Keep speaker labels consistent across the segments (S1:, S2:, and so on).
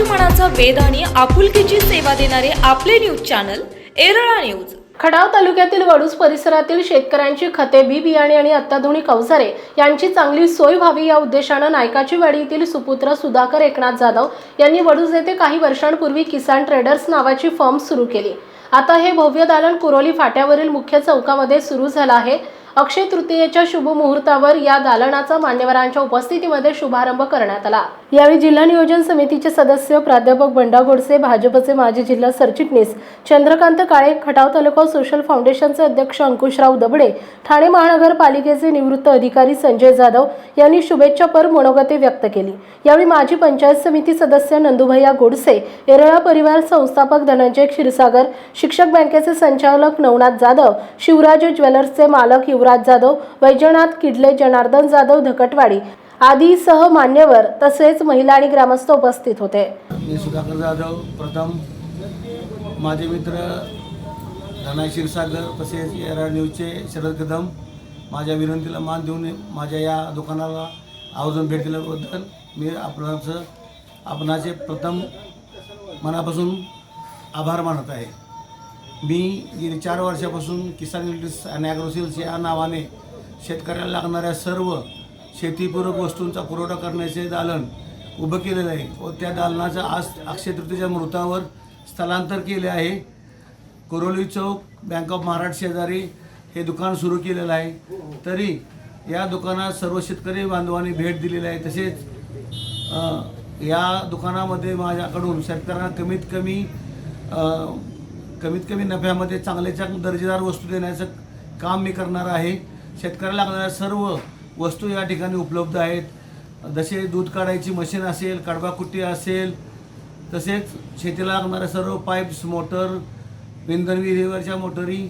S1: मनाचा वेद आणि आपुलकीची सेवा देणारे आपले न्यूज चॅनल एरळा न्यूज
S2: खडाव तालुक्यातील वडूस परिसरातील शेतकऱ्यांची खते बी बियाणे आणि अत्याधुनिक अवजारे यांची चांगली सोय व्हावी या उद्देशानं नायकाची वाडी येथील सुपुत्र सुधाकर एकनाथ जाधव यांनी वडूस येथे काही वर्षांपूर्वी किसान ट्रेडर्स नावाची फर्म सुरू केली. आता हे भव्य दालन कुरोली फाट्यावरील मुख्य चौकामध्ये सुरू झालं आहे. अक्षय तृतीयेच्या शुभमुहूर्तावर या दालनाचा मान्यवरांच्या उपस्थितीमध्ये शुभारंभ करण्यात आला. यावेळी जिल्हा नियोजन समितीचे सदस्य प्राध्यापक बंडा गोडसे भाजपचे माजी जिल्हा सरचिटणीस चंद्रकांत काळे खटाव तालुका सोशल फाउंडेशनचे अध्यक्ष अंकुशराव दबडे ठाणे महानगरपालिकेचे निवृत्त अधिकारी संजय जाधव यांनी शुभेच्छापर मनोगते व्यक्त केली. यावेळी माजी पंचायत समिती सदस्य नंदुभैया गोडसे एरळा परिवार संस्थापक धनंजय क्षीरसागर शिक्षक बँकेचे संचालक नवनाथ जाधव शिवराज ज्वेलर्सचे मालक युवराज जाधव वैजनाथ किडले जनार्दन जाधव धकटवाडी आदीसह मान्यवर तसेच महिला आणि ग्रामस्थ उपस्थित होते.
S3: मी सुधाकर जाधव प्रथम. माझे मित्र धनाय क्षीरसागर तसेच एरा न्यूजचे शरद कदम. माझ्या विनंतीला मान देऊन माझ्या या दुकानाला आवर्जून भेट दिल्याबद्दल मी आपणाचं आपणाचे प्रथम मनापासून आभार मानत आहे. मी गेली चार वर्षापासून किसान इलेक्ट्रिक्स आणि ॲग्रोसिल्स या नावाने शेतकऱ्याला लागणाऱ्या सर्व शेतीपूरक वस्तूंचा पुरवठा करण्याचे दालन उभं केलेलं आहे. व त्या दालनाचं आज अक्षय तृतीच्या मृतावर स्थलांतर केले आहे. कोरोली चौक बँक ऑफ महाराष्ट्र शेजारी हे दुकान सुरू केलेलं आहे. तरी या दुकानात सर्व शेतकरी बांधवांनी भेट दिलेली आहे. तसेच या दुकानामध्ये माझ्याकडून शेतकऱ्यांना कमीत कमी कमीत कमी नफ्यामध्ये चांगल्या दर्जेदार वस्तू देण्याचं काम मी करणार आहे. शेतकऱ्याला लागणाऱ्या सर्व वस्तू या ठिकाणी उपलब्ध आहेत. जसे दूध काढायची मशीन असेल कडबाकुट्टी असेल तसेच शेतीला लागणाऱ्या सर्व पाईप्स मोटर इंधन विहिरीवरच्या मोटरी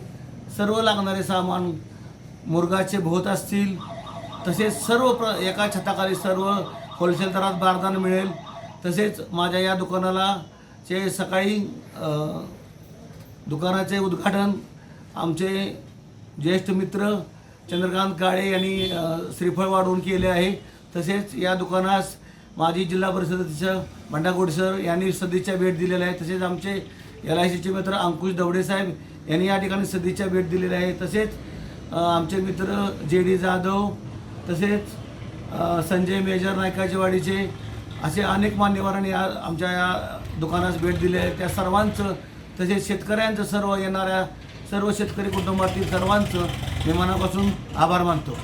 S3: सर्व लागणारे सामान मुरगाचे भोत असतील. तसेच सर्व प्र एका छताखाली सर्व होलसेल दरात बारदान मिळेल. तसेच माझ्या या दुकानाला चे सकाळी दुकानाचे उद्घाटन आमचे ज्येष्ठ मित्र चंद्रकांत काळे यांनी श्रीफळ वाढवून केले आहे. तसेच या दुकानास माजी जिल्हा परिषदेचे भंडागोड गोडसर यांनी सदिच्छा भेट दिलेल्या आहे. तसेच आमचे एल आय सीचे मित्र अंकुश दवडे साहेब यांनी या ठिकाणी सदिच्छा भेट दिलेली आहे. तसेच आमचे मित्र जे डी जाधव तसेच संजय मेजर नायकाचेवाडीचे असे अनेक मान्यवरांनी या आमच्या या दुकानास भेट दिली आहे. त्या सर्वांचं तसेच शेतकऱ्यांचं सर्व येणाऱ्या सर्व शेतकरी कुटुंबातील सर्वांचं मी मनापासून आभार मानतो.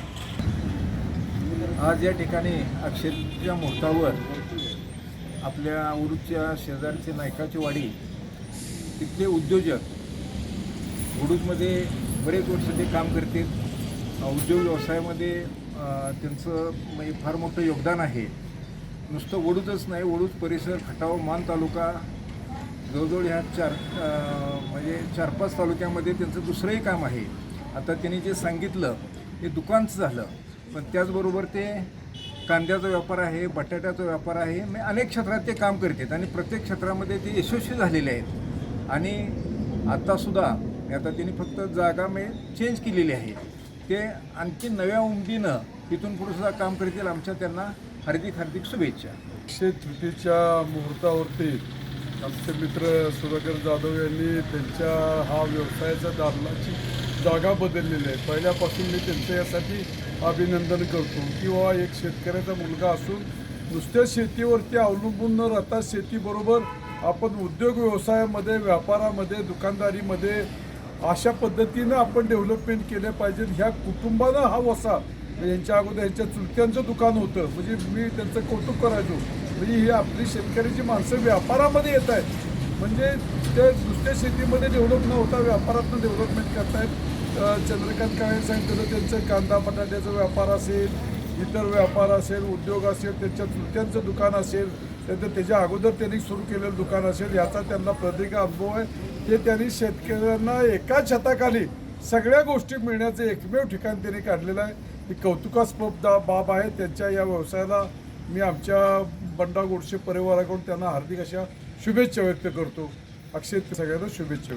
S4: आज या ठिकाणी अक्षरच्या मुहूर्तावर आपल्या उडूजच्या शेजारचे नायकाची वाडी तिथले उद्योजक उडूजमध्ये बरेच वर्ष ते काम करतील. उद्योग व्यवसायामध्ये त्यांचं म्हणजे फार मोठं योगदान आहे. नुसतं वडूजच नाही वडूज परिसर खटाव मान तालुका जवळजवळ ह्या चार म्हणजे चार पाच तालुक्यामध्ये त्यांचं दुसरंही काम आहे. आता त्यांनी जे सांगितलं ते दुकानचं झालं. पण त्याचबरोबर ते कांद्याचा व्यापार आहे बटाट्याचा व्यापार आहे म्हणजे अनेक क्षेत्रात ते काम करतात आणि प्रत्येक क्षेत्रामध्ये ते यशस्वी झालेले आहेत. आणि आत्तासुद्धा आता त्यांनी फक्त जागा मी चेंज केलेली आहे. ते आणखी नव्या उमदीनं तिथून पुढेसुद्धा काम करतील आमच्या त्यांना हार्दिक हार्दिक शुभेच्छा.
S5: अक्षय तृतीच्या मुहूर्तावरती आमचे मित्र सुधाकर जाधव यांनी त्यांच्या हा व्यवसायाचा दालनाची जागा बदललेल्या आहेत पहिल्यापासून मी त्यांचं यासाठी अभिनंदन करतो. किंवा एक शेतकऱ्याचा मुलगा असून नुसत्या शेतीवरती अवलंबून न राहता शेतीबरोबर आपण उद्योग व्यवसायामध्ये व्यापारामध्ये दुकानदारीमध्ये अशा पद्धतीनं आपण डेव्हलपमेंट केले पाहिजे ह्या कुटुंबानं हा वसा यांच्या अगोदर यांच्या चुलत्यांचं दुकान होतं. म्हणजे मी त्यांचं कौतुक करायचो. म्हणजे ही आपली शेतकऱ्याची माणसं व्यापारामध्ये येत आहेत. म्हणजे ते नुसत्या शेतीमध्ये डेव्हलप न होता व्यापारातनं डेव्हलपमेंट करतायत. चंद्रकांत काळे सांगितलं त्यांचं कांदा बटाट्याचा व्यापार असेल इतर व्यापार असेल उद्योग असेल त्यांच्या चुलत्यांचं दुकान असेल त्याचं त्याच्या अगोदर त्यांनी सुरू केलेलं दुकान असेल याचा त्यांना प्रत्येक अनुभव आहे. ते त्यांनी शेतकऱ्यांना एका छताखाली सगळ्या गोष्टी मिळण्याचं एकमेव ठिकाण त्यांनी काढलेलं आहे. ही कौतुकास्पद दा- बाब आहे त्यांच्या या व्यवसायाला. मी आमच्या बंडा गोडसे परिवाराकडून त्यांना हार्दिक अशा शुभेच्छा व्यक्त करतो. अक्षय सगळ्यांना शुभेच्छा.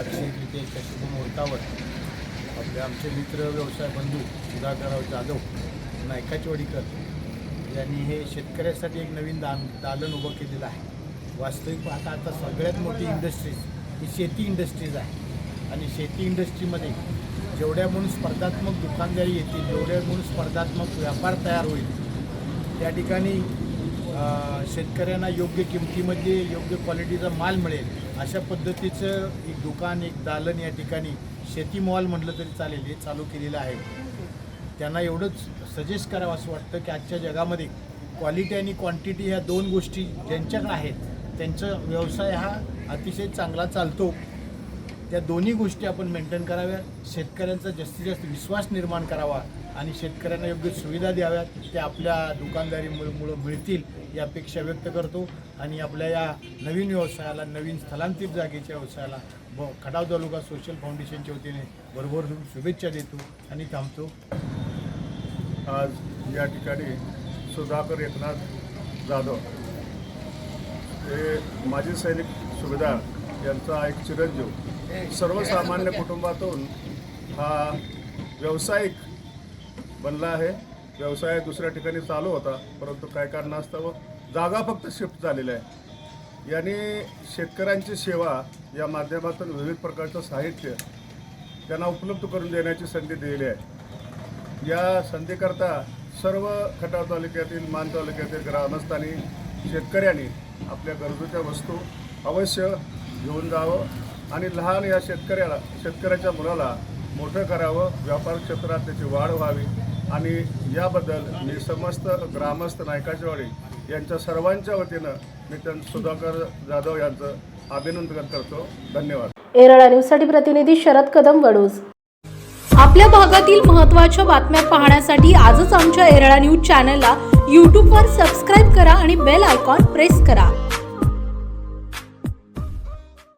S3: अक्षय तृतीयेच्या आपले आमचे मित्र व्यवसाय बंधू सुधाकरराव जाधव नायकाचवाडीकर यांनी हे शेतकऱ्यासाठी एक नवीन दान दालन उभं केलेलं आहे.
S6: वास्तविक पाहता आता सगळ्यात मोठी इंडस्ट्रीज ही शेती इंडस्ट्रीज आहे. आणि शेती इंडस्ट्रीमध्ये जेवढ्या म्हणून स्पर्धात्मक दुकानदारी येतील जेवढ्या म्हणून स्पर्धात्मक व्यापार तयार होईल त्या ठिकाणी शेतकऱ्यांना योग्य किमतीमध्ये योग्य क्वालिटीचा माल मिळेल अशा पद्धतीचं एक दुकान एक दालन या ठिकाणी शेती मॉल म्हटलं तरी चालेल हे चालू केलेलं आहे. त्यांना एवढंच सजेस्ट करावं असं वाटतं की आजच्या जगामध्ये क्वालिटी आणि क्वांटिटी ह्या दोन गोष्टी ज्यांच्याकडे आहेत त्यांचा व्यवसाय हा अतिशय चांगला चालतो. त्या दोन्ही गोष्टी आपण मेंटेन कराव्या. शेतकऱ्यांचा जास्तीत जास्त विश्वास निर्माण करावा. आणि शेतकऱ्यांना योग्य सुविधा द्याव्यात त्या आपल्या दुकानदारीमुळे मुळं मिळतील ही अपेक्षा व्यक्त करतो. आणि आपल्या या नवीन व्यवसायाला नवीन स्थलांतरित जागेच्या व्यवसायाला ब खटाव तालुका सोशल फाउंडेशनच्या वतीने बरोबर शुभेच्छा देतो आणि थांबतो.
S7: आज या ठिकाणी सुधाकर एकनाथ जाधव हे माजी सैनिक सुभेदार यांचा एक चिरंजीव. सर्वसामान्य कुटुंबातून हा व्यावसायिक बनला आहे. व्यवसाय दुसऱ्या ठिकाणी चालू होता परंतु काय कारणास्तव जागा फक्त शिफ्ट झालेल्या आहे. यांनी शेतकऱ्यांची सेवा या माध्यमातून विविध प्रकारचं साहित्य त्यांना उपलब्ध करून देण्याची संधी दिलेली आहे. या संधीकरता सर्व खटाव तालुक्यातील मान तालुक्यातील ग्रामस्थांनी शेतकऱ्यांनी आपल्या गरजूच्या वस्तू अवश्य घेऊन जावं आणि लहान या शेतकऱ्याला शेतकऱ्याच्या मुलाला मोठं करावं. व्यापार क्षेत्रात त्याची वाढ व्हावी. आणि याबद्दल मी समस्त ग्रामस्थ नायकाचेवाडी यांच्या सर्वांच्या वतीनं मी त्यां सुधाकर जाधव यांचं अभिनंदन करतो. धन्यवाद.
S8: एरळा न्यूजसाठी प्रतिनिधी शरद कदम वडूज.
S2: आपल्या भागातील महत्त्वाच्या बातम्या पाहण्यासाठी आजच आमच्या एरळा न्यूज चॅनलला यूट्यूबवर सबस्क्राईब करा आणि बेल आयकॉन प्रेस करा.